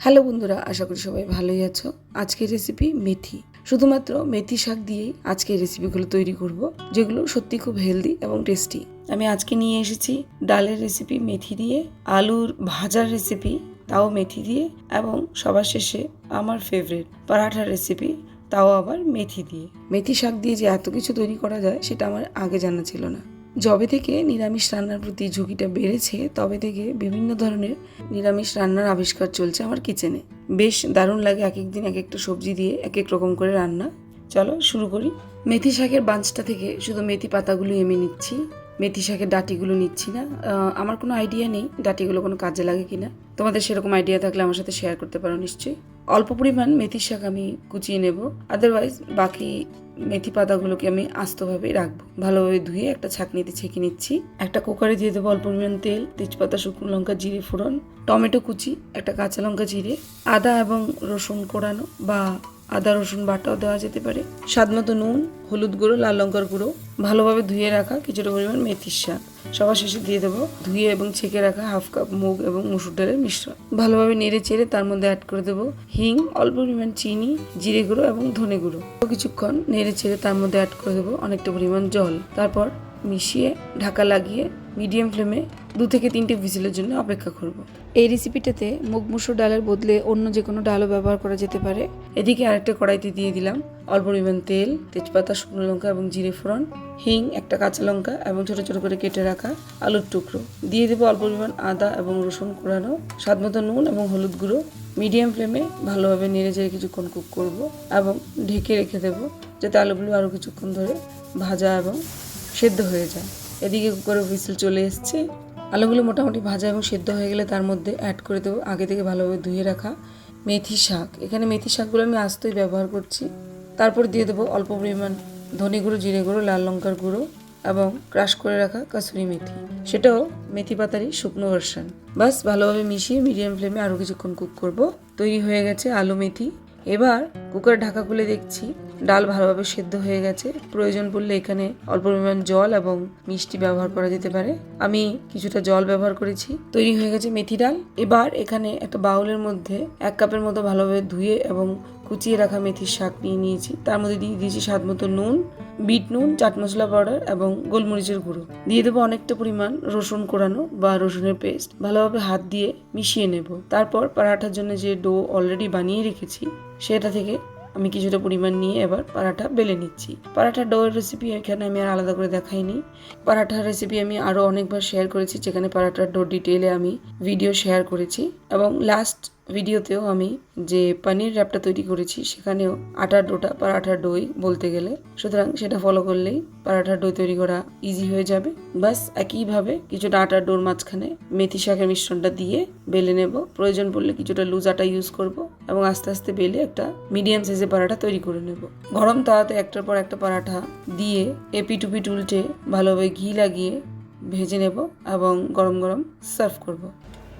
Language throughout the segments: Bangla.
হ্যালো বন্ধুরা, আশা করি সবাই ভালোই আছো। আজকের রেসিপি মেথি। শুধুমাত্র মেথি শাক দিয়েই আজকে রেসিপিগুলো তৈরি করব, যেগুলো সত্যি খুব হেলদি এবং টেস্টি আমি আজকে নিয়ে এসেছি ডালের রেসিপি মেথি দিয়ে, আলুর ভাজার রেসিপি তাও মেথি দিয়ে, এবং সবার শেষে আমার ফেভারিট পরাঠার রেসিপি তাও আবার মেথি দিয়ে। মেথি শাক দিয়ে যে এত কিছু তৈরি করা যায়, সেটা আমার আগে জানা ছিল না। যবে থেকে নিরামিষ রান্নার প্রতি ঝুঁকিটা বেড়েছে, তবে থেকে বিভিন্ন ধরনের নিরামিষ রান্নার আবিষ্কার চলছে আমার কিচেনে। বেশ দারুণ লাগে এক একদিন এক একটা সবজি দিয়ে এক এক রকম করে রান্না। চলো শুরু করি। মেথি শাকের বাঞ্চটা থেকে শুধু মেথি পাতাগুলো এমে নিচ্ছি। মেথি শাকের ডাটিগুলো নিচ্ছি না। আমার কোনো আইডিয়া নেই ডাটিগুলো কোনো কাজে লাগে কি না তোমাদের সেরকম আইডিয়া থাকলে আমার সাথে শেয়ার করতে পারো নিশ্চয়ই। অল্প পরিমাণ মেথি শাক আমি কুচিয়ে নেব। আদারওয়াইজ বাকি মেথি পাতাগুলোকে আমি আস্তভাবে রাখব। ভালোভাবে ধুয়ে একটা ছাঁকনিতে ছেঁকে নিচ্ছি। একটা কুকারে দিয়ে দেবো অল্প পরিমাণ তেল, তেজপাতা, শুকনো লঙ্কা, জিরে ফোড়ন, টমেটো কুচি, একটা কাঁচা লঙ্কা জিরে, আদা এবং রসুন কোড়ানো বা আদা, রসুন বাটাও দেওয়া যেতে পারে। স্বাদ মতো নুন, হলুদ গুঁড়ো, লাল লঙ্কার গুঁড়ো। ভালোভাবে ধুয়ে রাখা কিছুটা পরিমাণ মেথির শাক সবার শেষে দিয়ে দেবো ধুয়ে এবং ছেঁকে রাখা হাফ কাপ মুগ এবং মুসুর ডালের মিশ্রণ। ভালোভাবে নেড়ে চেড়ে তার মধ্যে অ্যাড করে দেবো হিং, অল্প পরিমাণ চিনি, জিরে গুঁড়ো এবং ধনে গুঁড়ো। কিছুক্ষণ নেড়ে চেড়ে তার মধ্যে অ্যাড করে দেবো অনেকটা পরিমাণ জল। তারপর মিশিয়ে ঢাকা লাগিয়ে মিডিয়াম ফ্লেমে দু থেকে তিনটে ভিজিলের জন্য অপেক্ষা করব। এই রেসিপিটাতে মুগ মুসুর ডালের বদলে অন্য যে কোনো ডালও ব্যবহার করা যেতে পারে। এদিকে আরেকটা কড়াইতে দিয়ে দিলাম অল্প পরিমাণ তেল, তেজপাতা, শুকনো লঙ্কা এবং জিরে ফোড়ন, হিং, একটা কাঁচা লঙ্কা এবং ছোটো ছোটো করে কেটে রাখা আলুর টুকরো। দিয়ে দেবো অল্প পরিমাণ আদা এবং রসুন কোড়ানো স্বাদ মতো নুন এবং হলুদ গুঁড়ো। মিডিয়াম ফ্লেমে ভালোভাবে নেড়ে চেড়ে কিছুক্ষণ কুক করব এবং ঢেকে রেখে দেবো যাতে আলুগুলো আরও কিছুক্ষণ ধরে ভাজা এবং সেদ্ধ হয়ে যায়। এদিকে কুকারের হুইসেল চলে এসছে। আলুগুলো মোটামুটি ভাজা এবং সেদ্ধ হয়ে গেলে তার মধ্যে অ্যাড করে দেবো, আগে থেকে ভালোভাবে ধুয়ে রাখা মেথি শাক। এখানে মেথি শাকগুলো আমি আস্তই ব্যবহার করছি। তারপর দিয়ে দেবো অল্প পরিমাণ ধনে গুঁড়ো, জিরে গুঁড়ো, লাল লঙ্কার গুঁড়ো এবং ক্রাশ করে রাখা কাসুরি মেথি। সেটাও মেথি পাতারই শুকনো ভার্সন বাস ভালোভাবে মিশিয়ে মিডিয়াম ফ্লেমে আরও কিছুক্ষণ কুক করব। তৈরি হয়ে গেছে আলু মেথি। এবার কুকার ঢাকা খুলে দেখছি ডাল ভালোভাবে সেদ্ধ হয়ে গেছে। প্রয়োজন পড়লে এখানে অল্প পরিমাণ জল এবং মিষ্টি ব্যবহার করা যেতে পারে। আমি কিছুটা জল ব্যবহার করেছি। তৈরি হয়ে গেছে মেথি ডাল। এবার এখানে একটা বাউলের মধ্যে এক কাপের মতো ভালোভাবে ধুয়ে এবং কুচিয়ে রাখা মেথির শাক নিয়ে নিয়েছি। তার মধ্যে দিয়ে দিয়েছি স্বাদ মতো নুন বিট নুন, চাট মশলা পাউডার এবং গোলমরিচের গুঁড়ো। দিয়ে দেবো অনেকটা পরিমাণ রসুন কোরানো বা রসুনের পেস্ট। ভালোভাবে হাত দিয়ে মিশিয়ে নেব। তারপর পরাঠার জন্য যে ডো অলরেডি বানিয়ে রেখেছি, সেটা থেকে আমি কিছুটা পরিমাণ নিয়ে এবার পরাঠা বেলে নিচ্ছি। পরাঠার ডোয়ের রেসিপি এখানে আমি আর আলাদা করে দেখাইনি। পরাঠার রেসিপি আমি আরও অনেকবার শেয়ার করেছি, যেখানে পরাঠার ডো ডিটেলে আমি ভিডিও শেয়ার করেছি। এবং লাস্ট ভিডিওতেও আমি যে পনির র্যাপটা তৈরি করেছি, সেখানেও আটার ডোটা পরাঠার ডোই বলতে গেলে। সুতরাং সেটা ফলো করলেই পরাঠার ডো তৈরি করা ইজি হয়ে যাবে। বাস একইভাবে কিছুটা আটার ডোর মাঝখানে মেথি শাকের মিশ্রণটা দিয়ে বেলে নেব। প্রয়োজন পড়লে কিছুটা লুজ আটা ইউজ করব। এবং আস্তে আস্তে বেলে একটা মিডিয়াম সাইজের পরাঠা তৈরি করে নেব। গরম তাওয়াতে একটার পর একটা পরাঠা দিয়ে এপি টুপি উল্টে ভালোভাবে ঘি লাগিয়ে ভেজে নেব এবং গরম গরম সার্ভ করব।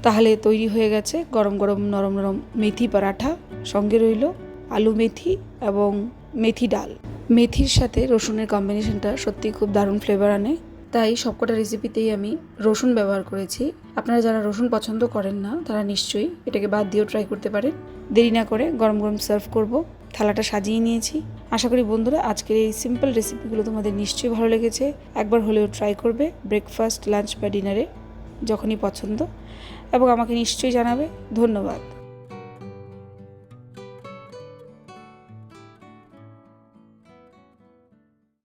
তাহলে তৈরি হয়ে গেছে গরম গরম নরম নরম মেথি পরাঠা সঙ্গে রইল আলু মেথি এবং মেথি ডাল। মেথির সাথে রসুনের কম্বিনেশনটা সত্যি খুব দারুণ ফ্লেভার আনে। তাই সবকটা রেসিপিতেই আমি রসুন ব্যবহার করেছি। আপনারা যারা রসুন পছন্দ করেন না, তারা নিশ্চয়ই এটাকে বাদ দিয়েও ট্রাই করতে পারেন। দেরি না করে গরম গরম সার্ভ করব। থালাটা সাজিয়ে নিয়েছি। আশা করি বন্ধুরা আজকের এই সিম্পল রেসিপিগুলো তোমাদের নিশ্চয়ই ভালো লেগেছে। একবার হলেও ট্রাই করবে ব্রেকফাস্ট লাঞ্চ বা ডিনারে যখনই পছন্দ। এবং আমাকে নিশ্চয়ই জানাবে। ধন্যবাদ।